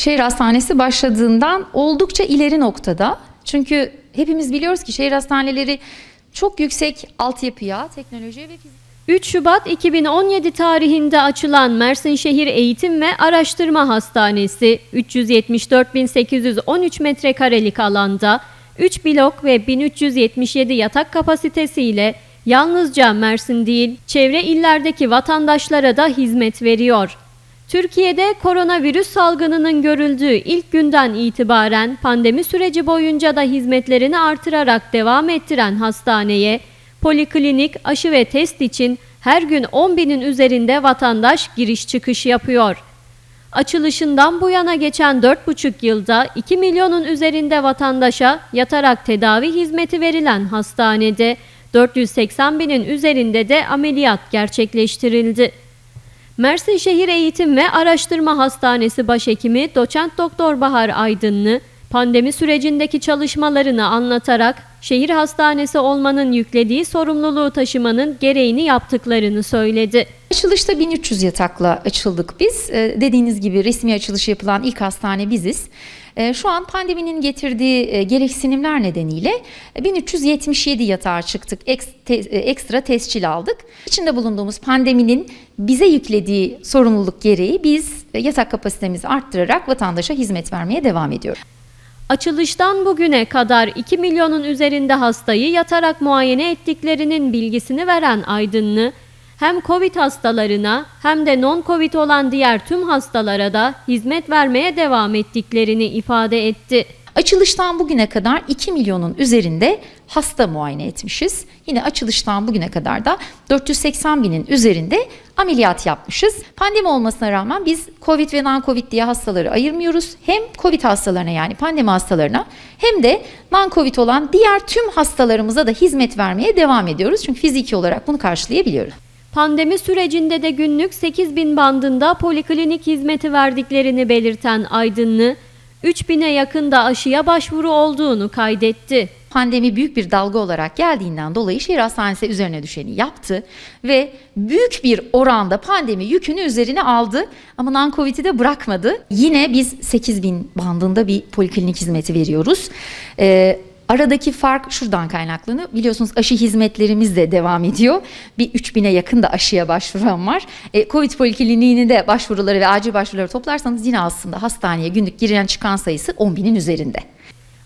Şehir hastanesi başladığından oldukça ileri noktada. Çünkü hepimiz biliyoruz ki şehir hastaneleri çok yüksek altyapıya, teknolojiye ve fizik 3 Şubat 2017 tarihinde açılan Mersin Şehir Eğitim ve Araştırma Hastanesi 374.813 metrekarelik alanda 3 blok ve 1377 yatak kapasitesiyle yalnızca Mersin değil çevre illerdeki vatandaşlara da hizmet veriyor. Türkiye'de koronavirüs salgınının görüldüğü ilk günden itibaren pandemi süreci boyunca da hizmetlerini artırarak devam ettiren hastaneye poliklinik, aşı ve test için her gün 10 binin üzerinde vatandaş giriş çıkış yapıyor. Açılışından bu yana geçen 4,5 yılda 2 milyonun üzerinde vatandaşa yatarak tedavi hizmeti verilen hastanede 480 binin üzerinde de ameliyat gerçekleştirildi. Mersin Şehir Eğitim ve Araştırma Hastanesi Başhekimi Doçent Doktor Bahar Aydınlı pandemi sürecindeki çalışmalarını anlatarak şehir hastanesi olmanın yüklediği sorumluluğu taşımanın gereğini yaptıklarını söyledi. Açılışta 1300 yatakla açıldık biz. Ee, Dediğiniz gibi resmi açılışı yapılan ilk hastane biziz. Ee, Şu an pandeminin getirdiği e, gereksinimler nedeniyle e, 1377 yatağa çıktık. E, Ekstra tescil aldık. İçinde bulunduğumuz pandeminin bize yüklediği sorumluluk gereği biz e, yatak kapasitemizi arttırarak vatandaşa hizmet vermeye devam ediyoruz. Açılıştan bugüne kadar 2 milyonun üzerinde hastayı yatarak muayene ettiklerinin bilgisini veren Aydınlı, hem COVID hastalarına hem de non-COVID olan diğer tüm hastalara da hizmet vermeye devam ettiklerini ifade etti. Açılıştan bugüne kadar 2 milyonun üzerinde hasta muayene etmişiz. Yine açılıştan bugüne kadar da 480 binin üzerinde ameliyat yapmışız. Pandemi olmasına rağmen biz COVID ve non-COVID diye hastaları ayırmıyoruz. Hem COVID hastalarına yani pandemi hastalarına hem de non-COVID olan diğer tüm hastalarımıza da hizmet vermeye devam ediyoruz. Çünkü fiziki olarak bunu karşılayabiliyoruz. Pandemi sürecinde de günlük 8 bin bandında poliklinik hizmeti verdiklerini belirten Aydınlı, 3000'e yakın da aşıya başvuru olduğunu kaydetti. Pandemi büyük bir dalga olarak geldiğinden dolayı şehir hastanesi üzerine düşeni yaptı ve büyük bir oranda pandemi yükünü üzerine aldı ama non-covid'i de bırakmadı. Yine biz 8000 bandında bir poliklinik hizmeti veriyoruz. Ee, Aradaki fark şuradan kaynaklanıyor. Biliyorsunuz aşı hizmetlerimiz de devam ediyor. Bir 3000'e yakın da aşıya başvuran var. E, Covid polikliniğini de başvuruları ve acil başvuruları toplarsanız yine aslında hastaneye günlük giren çıkan sayısı 10 binin üzerinde.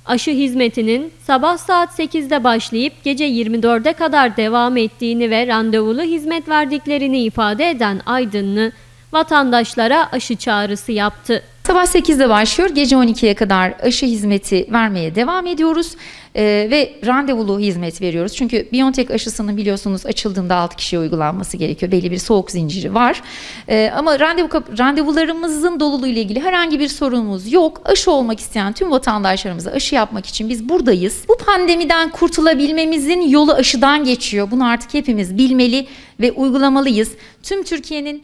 Aşı hizmetinin sabah saat 8'de başlayıp gece 24'e kadar devam ettiğini ve randevulu hizmet verdiklerini ifade eden Aydınlı, vatandaşlara aşı çağrısı yaptı. Sabah 8'de başlıyor. Gece 12'ye kadar aşı hizmeti vermeye devam ediyoruz. Ee, ve randevulu hizmet veriyoruz. Çünkü BioNTech aşısının biliyorsunuz açıldığında 6 kişiye uygulanması gerekiyor. Belli bir soğuk zinciri var. Ee, ama randevu randevularımızın doluluğu ile ilgili herhangi bir sorunumuz yok. Aşı olmak isteyen tüm vatandaşlarımıza aşı yapmak için biz buradayız. Bu pandemiden kurtulabilmemizin yolu aşıdan geçiyor. Bunu artık hepimiz bilmeli ve uygulamalıyız. Tüm Türkiye'nin